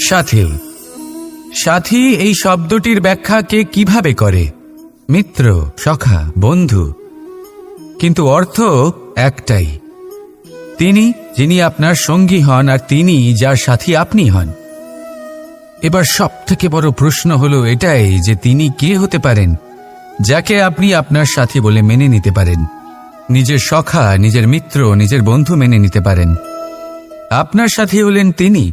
সাথী সাথী, এই শব্দটির ব্যাখ্যা কে কীভাবে করে? মিত্র, সখা, বন্ধু। কিন্তু অর্থ একটাই। তিনি, যিনি আপনার সঙ্গী হন আর তিনি যার সাথী আপনি হন। এবার সব থেকে বড় প্রশ্ন হলো এটাই যে তিনি কে হতে পারেন, যাকে আপনি আপনার সাথী বলে মেনে নিতে পারেন। নিজের সখা, নিজের মিত্র, নিজের বন্ধু মেনে নিতে পারেন। আপনার সাথী হলেন তিনি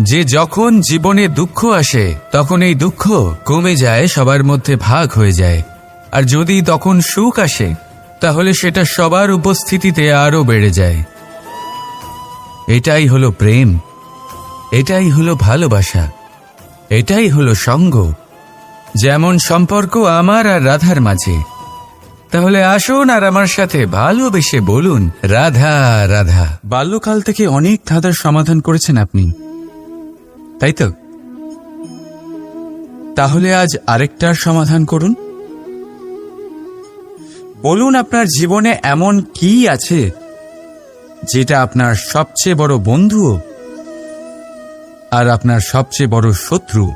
যে যখন জীবনে দুঃখ আসে, তখন এই দুঃখ কমে যায়, সবার মধ্যে ভাগ হয়ে যায়। আর যদি তখন সুখ আসে, তাহলে সেটা সবার উপস্থিতিতে আরও বেড়ে যায়। এটাই হলো প্রেম। এটাই হলো ভালোবাসা। এটাই হলো সঙ্গ। যেমন সম্পর্ক আমার আর রাধার মাঝে। তাহলে আসুন আর আমার সাথে ভালোবেসে বলুন, রাধা রাধা। বাল্যকাল থেকে অনেক ধাঁধার সমাধান করেছেন আপনি। তাই তো? তাহলে আজ আরেকটার সমাধান করুন। বলুন আপনার জীবনে এমন কি আছে যেটা আপনার সবচেয়ে বড় বন্ধুও আর আপনার সবচেয়ে বড় শত্রু?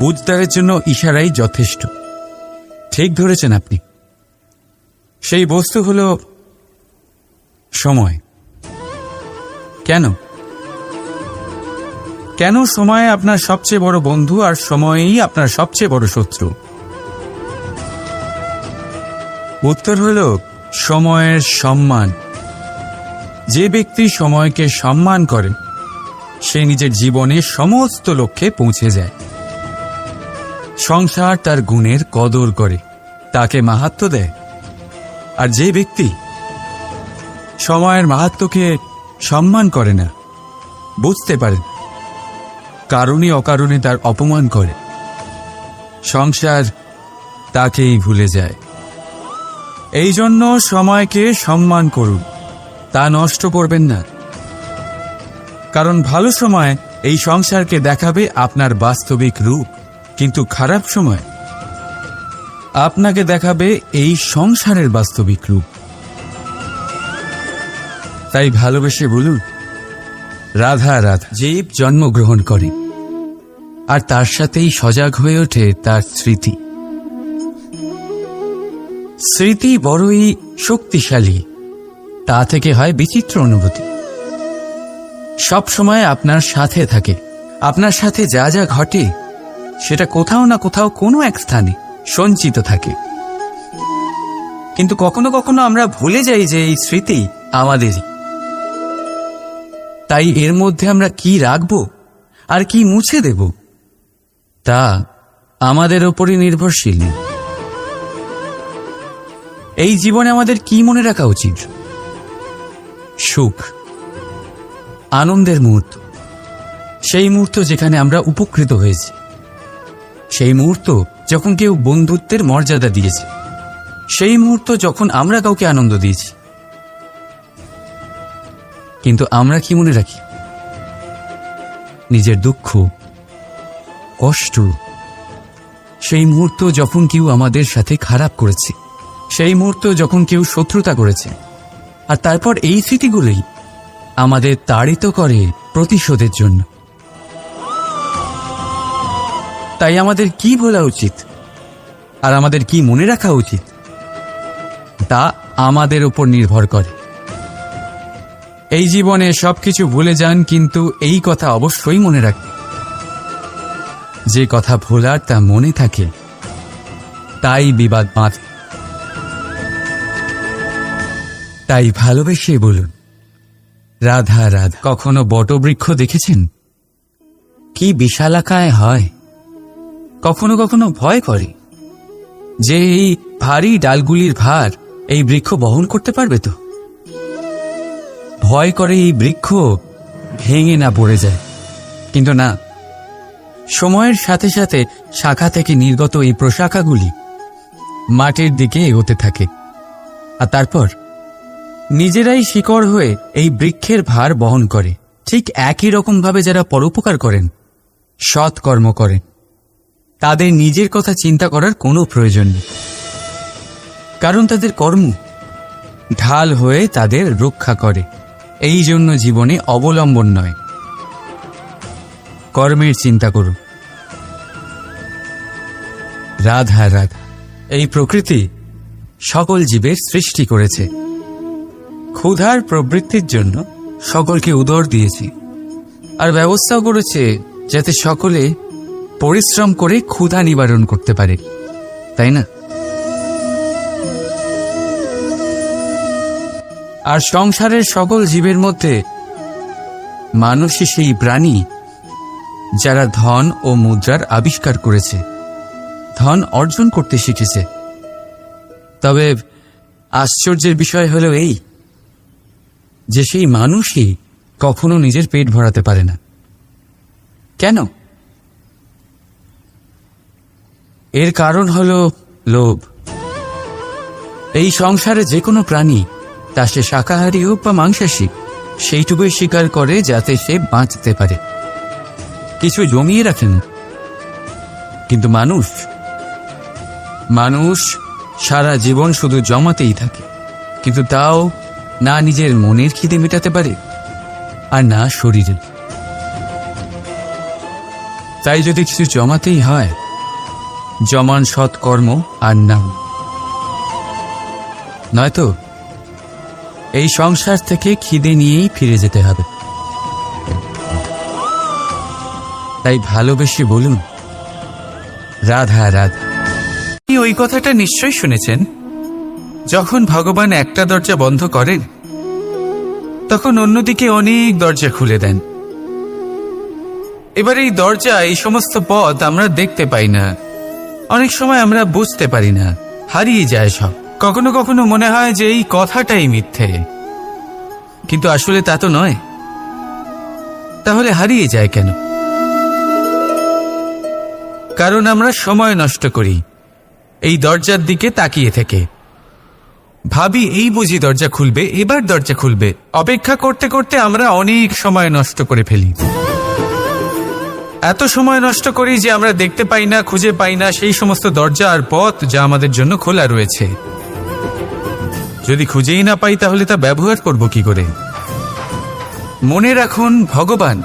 বুঝদারের জন্য ইশারাই যথেষ্ট। ঠিক ধরেছেন আপনি। সেই বস্তু হল সময়। কেন? কেন সময় আপনার সবচেয়ে বড় বন্ধু আর সময়ই আপনার সবচেয়ে বড় শত্রু? উত্তর হল সময়ের সম্মান। যে ব্যক্তি সময়কে সম্মান করে, সে নিজের জীবনে সমস্ত লক্ষ্যে পৌঁছে যায়। সংসার তার গুণের কদর করে, তাকে মাহাত্ম দেয়। আর যে ব্যক্তি সময়ের মাহাত্মকে সম্মান করে না। বুঝতে পারে না, কারণে অকারণে তার অপমান করে। সংসার তাকেই ভুলে যায়। এই জন্য সময়কে সম্মান করুন। তা নষ্ট করবেন না। কারণ ভালো সময় এই সংসারকে দেখাবে আপনার বাস্তবিক রূপ কিন্তু খারাপ সময় আপনাকে দেখাবে এই সংসারের বাস্তবিক রূপ। তাই ভালোবেসে বলুন, রাধা রাধা। জীব জন্মগ্রহণ করে। আর তার সাথেই সজাগ হয়ে ওঠে তার স্মৃতি। স্মৃতি বড়ই শক্তিশালী। তা থেকে হয় বিচিত্র অনুভূতি। সব সময় আপনার সাথে থাকে। আপনার সাথে যা যা ঘটে, সেটা কোথাও না কোথাও কোনো এক স্থানে সঞ্চিত থাকে। কিন্তু কখনো কখনো আমরা ভুলে যাই যে এই স্মৃতি আমাদেরই। তাই এর মধ্যে আমরা কি রাখব? আর কি মুছে দেব? তা আমাদের ওপরই নির্ভরশীল। এই জীবনে আমাদের কি মনে রাখা উচিত? সুখ। আনন্দের মুহূর্ত। সেই মুহূর্ত যেখানে আমরা উপকৃত হয়েছি। সেই মুহূর্ত যখন কেউ বন্ধুত্বের মর্যাদা দিয়েছে। সেই মুহূর্ত যখন আমরা কাউকে আনন্দ দিয়েছি। কিন্তু আমরা কি মনে রাখি? নিজের দুঃখ, কষ্ট, সেই মুহূর্ত যখন কেউ আমাদের সাথে খারাপ করেছে, সেই মুহূর্ত যখন কেউ শত্রুতা করেছে, আর তারপর এই স্মৃতিগুলোই আমাদের তাড়িত করে প্রতিশোধের জন্য। তাই আমাদের কি বলা উচিত? আর আমাদের কি মনে রাখা উচিত? তা আমাদের উপর নির্ভর করে। এই জীবনে সবকিছু ভুলে যান, কিন্তু এই কথা অবশ্যই মনে রাখবেন যে কথা ভোলার, তা মনে থাকে। তাই বিবাদ বাঁধে। তাই ভালোবেসে বলুন, রাধা রাধা, কখনো বটবৃক্ষ দেখেছেন? কি বিশালাকায় হয়। কখনো কখনো ভয় করে। যে এই ভারী ডালগুলির ভার, এই বৃক্ষ বহন করতে পারবে তো? ভয় করে এই বৃক্ষ ভেঙে না পড়ে যায়। কিন্তু না, সময়ের সাথে সাথে শাখা থেকে নির্গত এই প্রশাখাগুলি মাটির দিকে এগোতে থাকে। আর তারপর নিজেরাই শিকড় হয়ে এই বৃক্ষের ভার বহন করে। ঠিক একই রকমভাবে যারা পরোপকার করেন সৎ কর্ম করেন, তাদের নিজের কথা চিন্তা করার কোনো প্রয়োজন নেই। কারণ তাদের কর্ম ঢাল হয়ে তাদের রক্ষা করে। এই জন্য জীবনে অবলম্বন নয়। কর্মের চিন্তা করুন। রাধা রাধা, এই প্রকৃতি সকল জীবের সৃষ্টি করেছে। ক্ষুধার প্রবৃত্তির জন্য সকলকে উদর দিয়েছি। আর ব্যবস্থাও করেছে যাতে সকলে পরিশ্রম করে ক্ষুধা নিবারণ করতে পারে। তাই না? আর সংসারের সকল জীবের মধ্যে মানুষই সেই প্রাণী যারা ধন ও মুদ্রার আবিষ্কার করেছে, ধন অর্জন করতে শিখেছে। তবে আশ্চর্যের বিষয় হলো এই, যে সেই মানুষই কখনো নিজের পেট ভরাতে পারে না। কেন? এর কারণ হলো লোভ। এই সংসারে যে কোনো প্রাণী তা সে শাকাহারী হোক বা মাংসাশী, সেইটুকুই স্বীকার করে যাতে সে বাঁচতে পারে। কিছু জমিয়ে রাখেন কিন্তু মানুষ মানুষ সারা জীবন শুধু জমাতেই থাকে। কিন্তু তাও না নিজের মনের খিদে মেটাতে পারে, আর না শরীরের তাই যদি কিছু জমাতেই হয়, জমান সৎকর্ম আর নাম নয়তো এই সংসার থেকে খিদে নিয়েই ফিরে যেতে হবে। তাই ভালোবেসে বলুন, রাধা রাধা। ওই কথাটা নিশ্চয়ই শুনেছেন? যখন ভগবান একটা দরজা বন্ধ করেন, তখন অন্যদিকে অনেক দরজা খুলে দেন। এবার এই দরজা, এই সমস্ত পথ আমরা দেখতে পাই না। অনেক সময় আমরা বুঝতে পারি না, হারিয়ে যায় সব। কখনো কখনো মনে হয় যে এই কথাটাই মিথ্যে। কিন্তু আসলে তা তো নয়। তাহলে হারিয়ে যায় কেন? কারণ আমরা সময় নষ্ট করি, এই দরজার দিকে তাকিয়ে থেকে। ভাবি, এই বুঝি দরজা খুলবে, এবার দরজা খুলবে। অপেক্ষা করতে করতে আমরা অনেক সময় নষ্ট করে ফেলি। এত সময় নষ্ট করি যে আমরা দেখতে পাই না, খুঁজে পাই না সেই সমস্ত দরজা আর পথ যা আমাদের জন্য খোলা রয়েছে। যদি খুঁজেই না পাই, তাহলে তা ব্যবহার করব কি করে? মনে রাখুন, ভগবান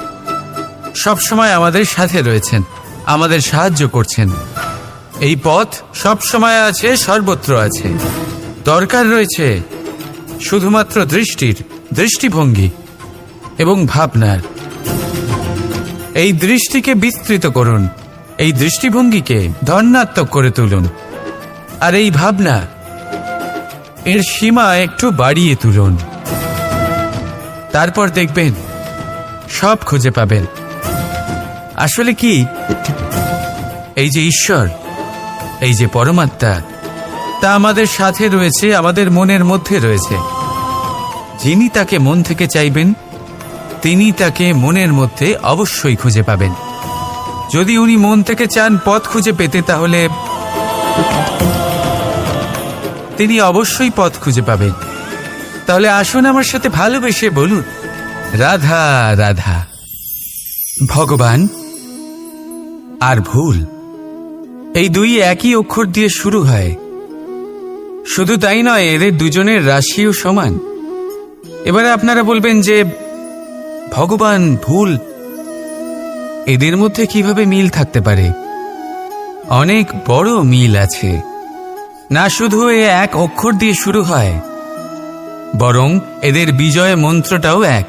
সব সময় আমাদের সাথে রয়েছেন, আমাদের সাহায্য করছেন। এই পথ সব সময় আছে, সর্বত্র আছে। দরকার রয়েছে শুধুমাত্র দৃষ্টির, দৃষ্টিভঙ্গি এবং ভাবনার। এই দৃষ্টিকে বিস্তৃত করুন, এই দৃষ্টিভঙ্গিকে ধন্যাত্মক করে তুলুন। আর এই ভাবনা এর সীমা একটু বাড়িয়ে তুলুন। তারপর দেখবেন, সব খুঁজে পাবেন। আসলে কি? এই যে ঈশ্বর, এই যে পরমাত্মা, তা আমাদের সাথে রয়েছে, আমাদের মনের মধ্যে রয়েছে। যিনি তাকে মন থেকে চাইবেন, তিনি তাকে মনের মধ্যে অবশ্যই খুঁজে পাবেন। যদি উনি মন থেকে চান পথ খুঁজে পেতে, তাহলে তিনি অবশ্যই পথ খুঁজে পাবেন। তাহলে আসুন আমার সাথে ভালোবেসে বলুন, রাধা রাধা, ভগবান আর ভুল, এই দুই একই অক্ষর দিয়ে শুরু হয়। শুধু তাই নয়, এদের দুজনের রাশিও সমান। এবারে আপনারা বলবেন যে, ভগবান, ভুল, এদের মধ্যে কীভাবে মিল থাকতে পারে? অনেক বড় মিল আছে। না শুধু এ এক অক্ষর দিয়ে শুরু হয়, বরং এদের বিজয় মন্ত্রটাও এক।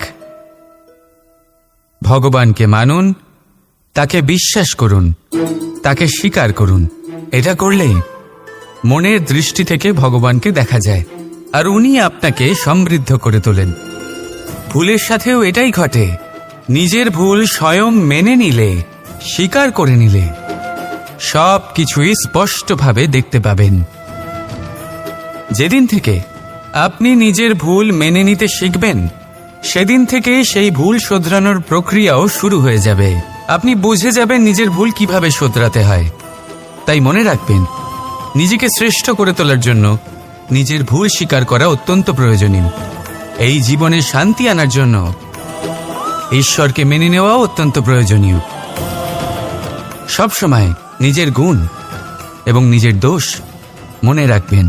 ভগবানকে মানুন, তাকে বিশ্বাস করুন, তাকে স্বীকার করুন। এটা করলে মনের দৃষ্টি থেকে ভগবানকে দেখা যায়, আর উনি আপনাকে সমৃদ্ধ করে তোলেন। ভুলের সাথেও এটাই ঘটে, নিজের ভুল স্বয়ং মেনে নিলে, স্বীকার করে নিলে সব কিছুই স্পষ্টভাবে দেখতে পাবেন। যেদিন থেকে আপনি নিজের ভুল মেনে নিতে শিখবেন, সেদিন থেকে সেই ভুল শোধরানোর প্রক্রিয়াও শুরু হয়ে যাবে। আপনি বুঝে যাবেন নিজের ভুল কীভাবে শোধরাতে হয়। তাই মনে রাখবেন, নিজেকে শ্রেষ্ঠ করে তোলার জন্য নিজের ভুল স্বীকার করা অত্যন্ত প্রয়োজনীয়। এই জীবনে শান্তি আনার জন্য ঈশ্বরকে মেনে নেওয়াও অত্যন্ত প্রয়োজনীয়। সবসময় নিজের গুণ এবং নিজের দোষ মনে রাখবেন।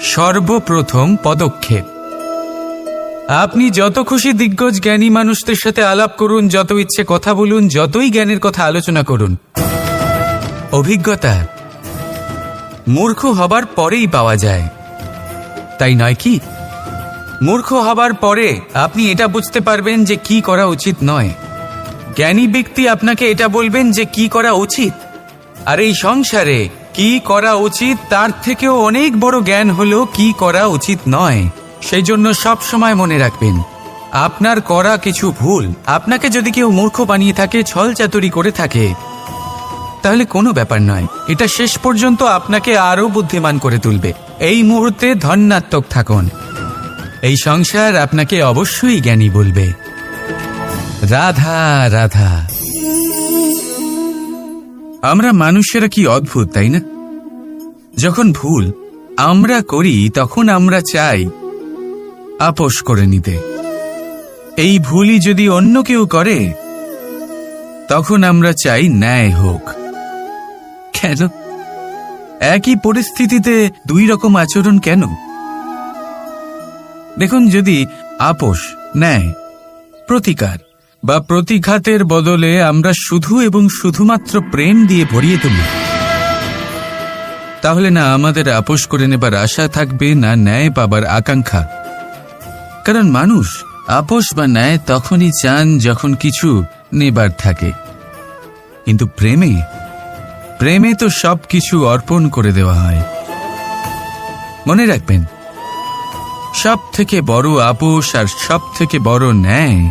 সর্বপ্রথম পদক্ষেপ। আপনি যত খুশি দিগ্গজ জ্ঞানী মানুষদের সাথে আলাপ করুন, যত ইচ্ছে কথা বলুন, যতই জ্ঞানের কথা আলোচনা করুন। অভিজ্ঞতা। মূর্খ হবার পরেই পাওয়া যায়। তাই নয় কি? মূর্খ হবার পরে আপনি এটা বুঝতে পারবেন যে কি করা উচিত নয়। জ্ঞানী ব্যক্তি আপনাকে এটা বলবেন যে কি করা উচিত। আর এই সংসারে কি করা উচিত? তার থেকেও অনেক বড় জ্ঞান হলো কি করা উচিত নয়। সেই জন্য সব সময় মনে রাখবেন, আপনার করা কিছু ভুল। আপনাকে যদি কেউ মূর্খ বানিয়ে থাকে, ছল চাতুরি করে থাকে, তাহলে কোনো ব্যাপার নয়। এটা শেষ পর্যন্ত আপনাকে আরও বুদ্ধিমান করে তুলবে। এই মুহূর্তে ধন্যাত্মক থাকুন। এই সংসার আপনাকে অবশ্যই জ্ঞানী বলবে। রাধা রাধা। আমরা মানুষেরা কি অদ্ভুত, তাই না? যখন ভুল আমরা করি, তখন আমরা চাই আপোষ করে নিতে। এই ভুলই যদি অন্য কেউ করে, তখন আমরা চাই ন্যায় হোক। কেন? একই পরিস্থিতিতে দুই রকম আচরণ কেন? দেখুন, যদি আপোষ, ন্যায়, প্রতিকার বা প্রতিঘাতের বদলে আমরা শুধু এবং শুধুমাত্র প্রেম দিয়ে ভরিয়ে তুলি। তাহলে না আমাদের আপোষ করে নেবার আশা থাকবে না ন্যায় পাবার আকাঙ্ক্ষা। কারণ মানুষ আপোষ বা ন্যায় তখনই চান যখন কিছু নেবার থাকে। কিন্তু প্রেমে প্রেমে তো সব কিছু অর্পণ করে দেওয়া হয়। মনে রাখবেন সব থেকে বড় আপোষ আর সব থেকে বড় ন্যায়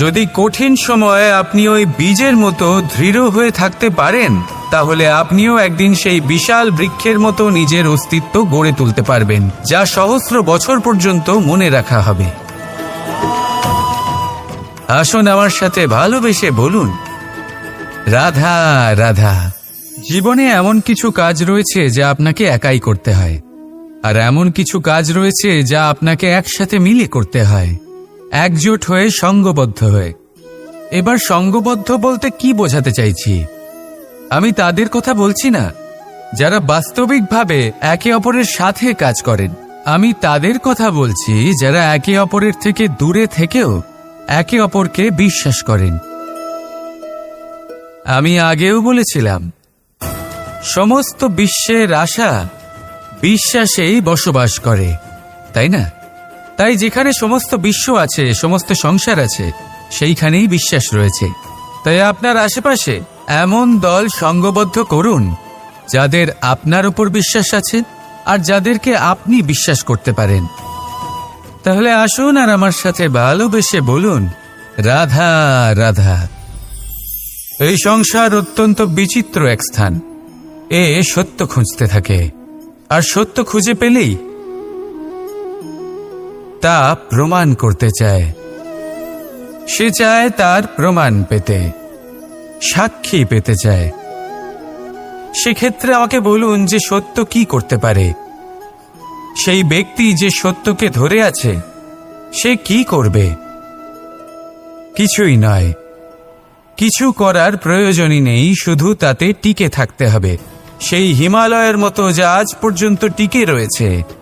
যদি কঠিন সময়ে আপনি ওই বীজের মতো দৃঢ় হয়ে থাকতে পারেন, তাহলে আপনিও একদিন সেই বিশাল বৃক্ষের মতো নিজের অস্তিত্ব গড়ে তুলতে পারবেন, যা সহস্র বছর পর্যন্ত মনে রাখা হবে। আসুন আমার সাথে ভালোবেসে বলুন, রাধা রাধা, জীবনে এমন কিছু কাজ রয়েছে যা আপনাকে একাই করতে হয়, আর এমন কিছু কাজ রয়েছে যা আপনাকে একসাথে মিলে করতে হয়। একজোট হয়ে সঙ্গবদ্ধ হয়ে। এবার সঙ্গবদ্ধ বলতে কি বোঝাতে চাইছি? আমি তাদের কথা বলছি না। যারা বাস্তবিকভাবে একে অপরের সাথে কাজ করেন, আমি তাদের কথা বলছি যারা একে অপরের থেকে দূরে থেকেও একে অপরকে বিশ্বাস করেন। আমি আগেও বলেছিলাম, সমস্ত বিশ্বের আশা বিশ্বাসেই বসবাস করে, তাই না? তাই যেখানে সমস্ত বিশ্ব আছে, সমস্ত সংসার আছে, সেইখানেই বিশ্বাস রয়েছে। তাই আপনার আশেপাশে এমন দল সঙ্গবদ্ধ করুন, যাদের আপনার উপর বিশ্বাস আছে আর যাদেরকে আপনি বিশ্বাস করতে পারেন। তাহলে আসুন আর আমার সাথে ভালোবেসে বলুন, রাধা রাধা। এই সংসার অত্যন্ত বিচিত্র এক স্থান। এ সত্য খুঁজতে থাকে। আর সত্য খুঁজে পেলেই তা প্রমাণ করতে চায়। সে চায় তার প্রমাণ পেতে, সাক্ষী পেতে চায়। সেক্ষেত্রে আমাকে বলুন যে সত্য কি করতে পারে? সেই ব্যক্তি যে সত্যকে ধরে আছে, সে কি করবে? কিছুই নয়। কিছু করার প্রয়োজনই নেই, শুধু তাতে টিকে থাকতে হবে। সেই হিমালয়ের মতো যা আজ পর্যন্ত টিকে রয়েছে।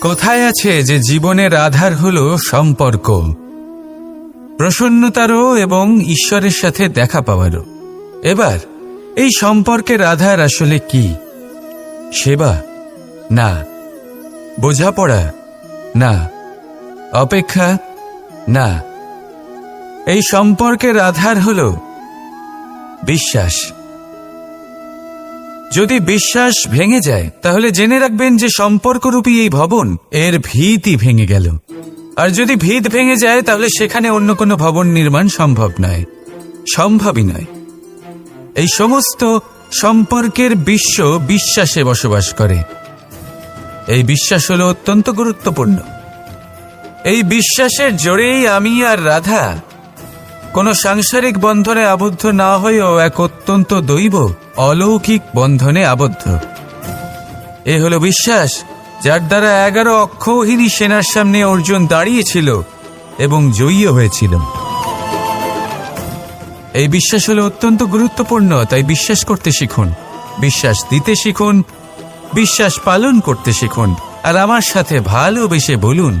কোথায় আছে যে জীবনের আধার হল সম্পর্ক? প্রসন্নতারও এবং ঈশ্বরের সাথে দেখা পাওয়ারও। এবার, এই সম্পর্কের আধার আসলে কি? সেবা? না। বোঝাপড়া? না। অপেক্ষা? না। এই সম্পর্কের আধার হল বিশ্বাস। যদি বিশ্বাস ভেঙে যায়, তাহলে জেনে রাখবেন যে সম্পর্করূপী এই ভবন, এর ভিতই ভেঙে গেল। আর যদি ভিত ভেঙে যায়, তাহলে সেখানে অন্য কোনো ভবন নির্মাণ সম্ভব নয়। সম্ভবই নয়। এই সমস্ত সম্পর্কের বিশ্ব বিশ্বাসে বসবাস করে। এই বিশ্বাস হলো অত্যন্ত গুরুত্বপূর্ণ। এই বিশ্বাসের জোরেই আমি আর রাধা কোনো সাংসারিক বন্ধনে আবদ্ধ না হয়েও এক অত্যন্ত দৈব, অলৌকিক বন্ধনে আবদ্ধ। এ হলো বিশ্বাস, যার দ্বারা এগারো অক্ষৌহিনী সেনার সামনে অর্জুন দাঁড়িয়েছিল এবং জয়ী হয়েছিল। এই বিশ্বাস হলো অত্যন্ত গুরুত্বপূর্ণ, তাই বিশ্বাস করতে শিখুন, বিশ্বাস দিতে শিখুন, বিশ্বাস পালন করতে শিখুন, আর আমার সাথে ভালোবেসে বলুন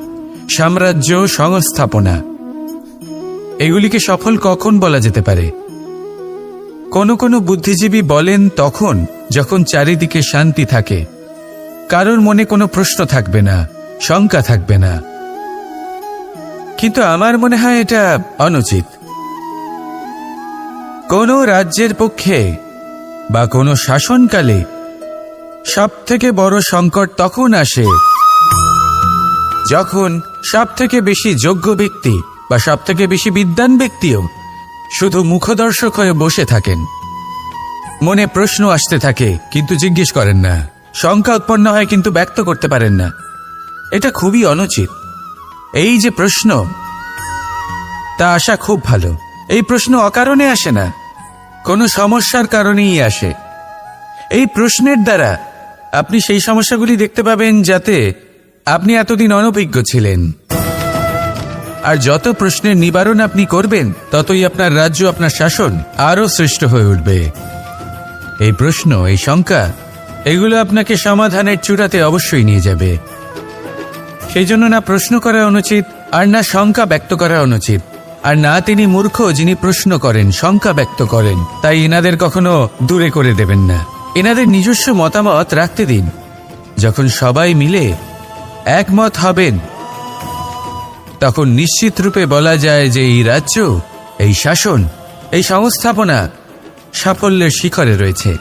সাম্রাজ্য সংস্থাপনা। এগুলিকে সফল কখন বলা যেতে পারে? কোনো কোনো বুদ্ধিজীবী বলেন তখন যখন চারিদিকে শান্তি থাকে। কারোর মনে কোনো প্রশ্ন থাকবে না, শঙ্কা থাকবে না। কিন্তু আমার মনে হয় এটা অনুচিত। কোনো রাজ্যের পক্ষে বা কোনো শাসনকালে সব থেকে বড় সংকট তখন আসে যখন সব থেকে বেশি যোগ্য ব্যক্তি বা সব থেকে বেশি বিদ্বান ব্যক্তিও শুধু মুখদর্শক হয়ে বসে থাকেন, মনে প্রশ্ন আসতে থাকে, কিন্তু জিজ্ঞেস করেন না। শঙ্কা উৎপন্ন হয়, কিন্তু ব্যক্ত করতে পারেন না। এটা খুবই অনুচিত। এই যে প্রশ্ন, তা আসা খুব ভালো। এই প্রশ্ন অকারণে আসে না, কোনো সমস্যার কারণেই আসে। এই প্রশ্নের দ্বারা আপনি সেই সমস্যাগুলি দেখতে পাবেন যাতে আপনি এতদিন অনভিজ্ঞ ছিলেন। আর যত প্রশ্নের নিবারণ আপনি করবেন, ততই আপনার রাজ্য, আপনার শাসন আরও শ্রেষ্ঠ হয়ে উঠবে। এই প্রশ্ন, এই শঙ্কা, এগুলো আপনাকে সমাধানের চূড়াতে অবশ্যই নিয়ে যাবে। সেই জন্য না প্রশ্ন করা অনুচিত, আর না শঙ্কা ব্যক্ত করা অনুচিত। আর না তিনি মূর্খ, যিনি প্রশ্ন করেন, শঙ্কা ব্যক্ত করেন। তাই এনাদের কখনো দূরে করে দেবেন না। এনাদের নিজস্ব মতামত রাখতে দিন। যখন সবাই মিলে একমত হবেন। তখন নিশ্চিত রূপে বলা যায় যে এই রাজ্য, এই শাসন, এই সংস্থাপনা সাফল্যের শিখরে রয়েছে।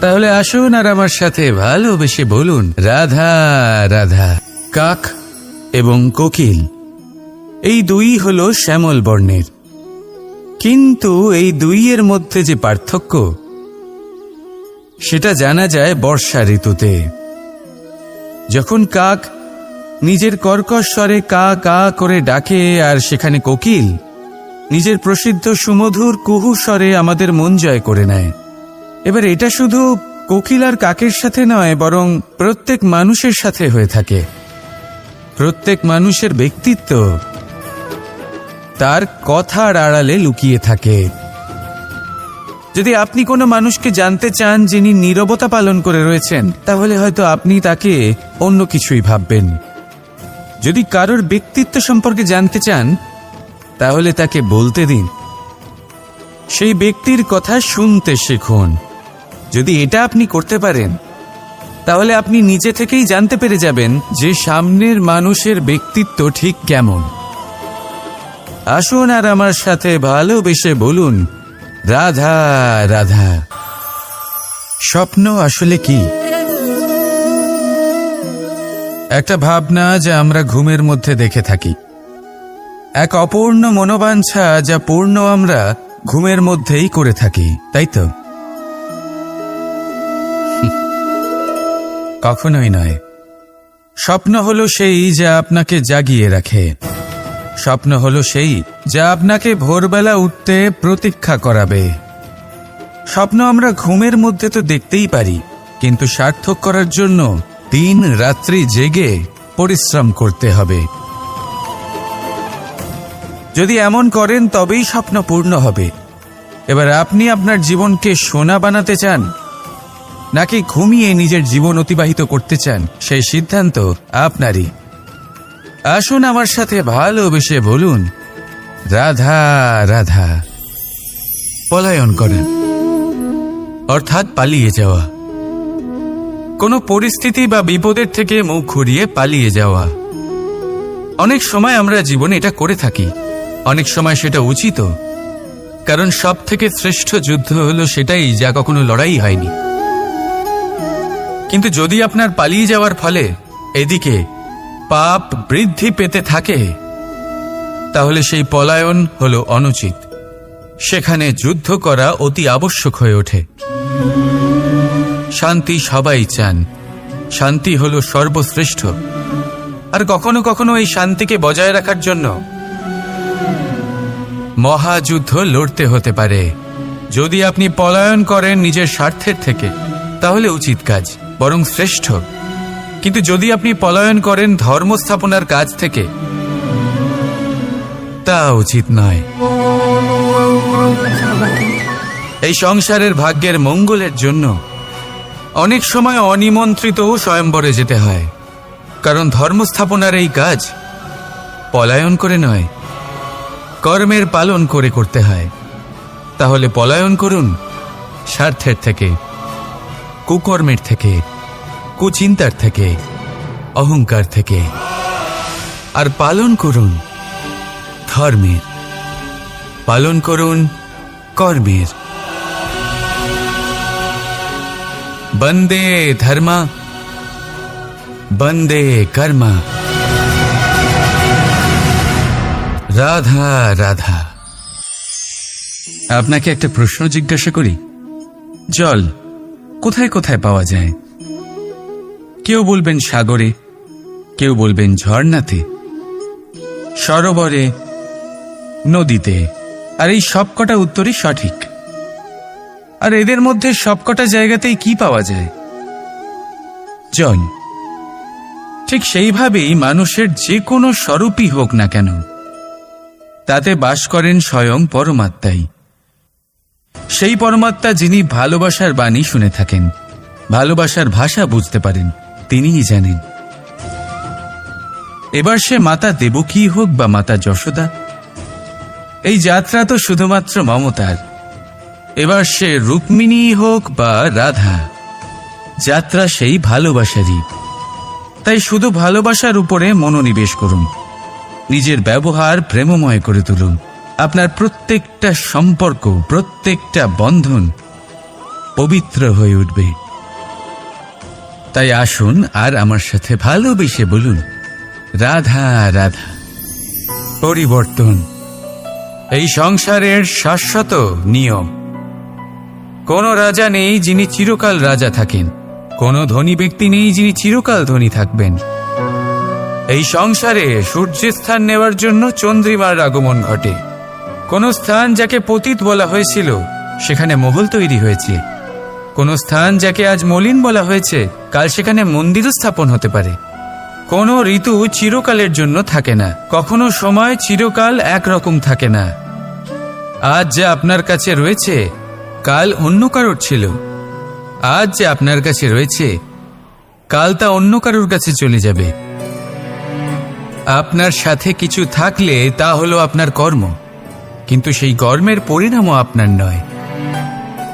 তাহলে আসুন আর আমার সাথে ভালোবেসে বলুন, রাধা রাধা, কাক এবং কোকিল, এই দুই হল শ্যামল বর্ণের। কিন্তু এই দুইয়ের মধ্যে যে পার্থক্য, সেটা জানা যায় বর্ষা ঋতুতে। যখন কাক নিজের কর্কশ স্বরে কা কা করে ডাকে আর সেখানে কোকিল নিজের প্রসিদ্ধ সুমধুর কুহু স্বরে আমাদের মন জয় করে নেয়। এবার এটা শুধু কোকিল আর কাকের সাথে নয়, বরং প্রত্যেক মানুষের সাথে হয়ে থাকে। প্রত্যেক মানুষের ব্যক্তিত্ব তার কথার আড়ালে লুকিয়ে থাকে। যদি আপনি কোনো মানুষকে জানতে চান যিনি নীরবতা পালন করে রয়েছেন, তাহলে হয়তো আপনি তাকে অন্য কিছুই ভাববেন। যদি কারোর ব্যক্তিত্ব সম্পর্কে জানতে চান, তাহলে তাকে বলতে দিন। সেই ব্যক্তির কথা শুনতে শিখুন। যদি এটা আপনি করতে পারেন, তাহলে আপনি নিজে থেকেই জানতে পেরে যাবেন যে সামনের মানুষের ব্যক্তিত্ব ঠিক কেমন। আসুন আর আমার সাথে ভালোবেসে বলুন রাধা রাধা। স্বপ্ন আসলে কি? একটা ভাবনা যা আমরা ঘুমের মধ্যে দেখে থাকি। এক অপূর্ণ মনোবাঞ্ছা যা পূর্ণ আমরা ঘুমের মধ্যেই করে থাকি, তাই তো? কখনোই নয়। স্বপ্ন হলো সেই যা আপনাকে জাগিয়ে রাখে। স্বপ্ন হলো সেই যা আপনাকে ভোরবেলা উঠতে প্রতীক্ষা করাবে। স্বপ্ন আমরা ঘুমের মধ্যে তো দেখতেই পারি, কিন্তু সার্থক করার জন্য দিন রাত্রি জেগে পরিশ্রম করতে হবে। যদি এমন করেন তবেই স্বপ্ন পূর্ণ হবে। এবার আপনি আপনার জীবনকে সোনা বানাতে চান, নাকি ঘুমিয়ে নিজের জীবন অতিবাহিত করতে চান, সেই সিদ্ধান্ত আপনারই। আসুন আমার সাথে ভালোবেসে বলুন। রাধা রাধা। পলায়ন করেন। অর্থাৎ পালিয়ে যাওয়া। কোনো পরিস্থিতি বা বিপদের থেকে মুখ ঘুরিয়ে পালিয়ে যাওয়া। অনেক সময় আমরা জীবনে এটা করে থাকি। অনেক সময় সেটা উচিত। কারণ সব থেকে শ্রেষ্ঠ যুদ্ধ হলো সেটাই যা কখনো লড়াই হয়নি। কিন্তু যদি আপনার পালিয়ে যাওয়ার ফলে এদিকে পাপ বৃদ্ধি পেতে থাকে, তাহলে সেই পলায়ন হল অনুচিত। সেখানে যুদ্ধ করা অতি আবশ্যক হয়ে ওঠে। শান্তি সবাই চান। শান্তি হল সর্বশ্রেষ্ঠ। আর কখনো কখনো এই শান্তিকে বজায় রাখার জন্য মহাযুদ্ধ লড়তে হতে পারে। যদি আপনি পলায়ন করেন নিজের স্বার্থের থেকে, তাহলে উচিত কাজ, বরং শ্রেষ্ঠ। কিন্তু যদি আপনি পলায়ন করেন ধর্ম স্থাপনার কাজ থেকে, তা উচিত নয়। এই সংসারের ভাগ্যের মঙ্গলের জন্য অনেক সময় অনিমন্ত্রিতও স্বয়ম্বরে যেতে হয়, কারণ ধর্ম স্থাপনার এই কাজ পলায়ন করে নয়, কর্মের পালন করে করতে হয়। তাহলে পলায়ন করুন স্বার্থের থেকে, কুকর্মের থেকে। কুচিন্তার থেকে, অহংকার থেকে। আর পালন করুন ধর্মের। পালন করুন কর্মের। বন্দে ধর্মা, বন্দে কর্মা। রাধা রাধা। আপনাকে একটা প্রশ্ন জিজ্ঞাসা করি? জল কোথায় কোথায় পাওয়া যায়? কেউ বলবেন সাগরে, কেউ বলবেন ঝর্ণাতে, সরোবরে, নদীতে। আর এই সবকটা উত্তরই সঠিক। আর এদের মধ্যে সবকটা জায়গাতেই কি পাওয়া যায়? জল। ঠিক সেইভাবেই মানুষের যে কোনো স্বরূপই হোক না কেন, তাতে বাস করেন স্বয়ং পরমাত্মাই। সেই পরমাত্মা যিনি ভালোবাসার বাণী শুনে থাকেন, ভালোবাসার ভাষা বুঝতে পারেন। তিনিই জানেন। এবার সে মাতা দেবকী হোক বা মাতা যশোদা, এই যাত্রা তো শুধুমাত্র মমতার। এবার সে রুক্মিণী হোক বা রাধা, যাত্রা সেই ভালোবাসারই। তাই শুধু ভালোবাসার উপরে মনোনিবেশ করুন। নিজের ব্যবহার প্রেমময় করে তুলুন। আপনার প্রত্যেকটা সম্পর্ক, প্রত্যেকটা বন্ধন পবিত্র হয়ে উঠবে। তাই আসুন আর আমার সাথে ভালোবেসে বলুন। রাধা রাধা। পরিবর্তন। এই সংসারের শাশ্বত নিয়ম। কোন রাজা নেই যিনি চিরকাল রাজা থাকেন। কোন ধনী ব্যক্তি নেই যিনি চিরকাল ধনী থাকবেন। এই সংসারে সূর্যের স্থান নেওয়ার জন্য চন্দ্রিমার আগমন ঘটে। কোন স্থান যাকে পতিত বলা হয়েছিল, সেখানে মহল তৈরি হয়েছে। কোন স্থান যাকে আজ মলিন বলা হয়েছে, কাল সেখানে মন্দিরও স্থাপন হতে পারে। কোনো ঋতু চিরকালের জন্য থাকে না। কখনো সময় চিরকাল একরকম থাকে না। আজ যে আপনার কাছে রয়েছে, কাল অন্য কারোর ছিল। আজ যে আপনার কাছে রয়েছে, কাল তা অন্য কারোর কাছে চলে যাবে। আপনার সাথে কিছু থাকলে তা হলো আপনার কর্ম। কিন্তু সেই কর্মের পরিণামও আপনার নয়।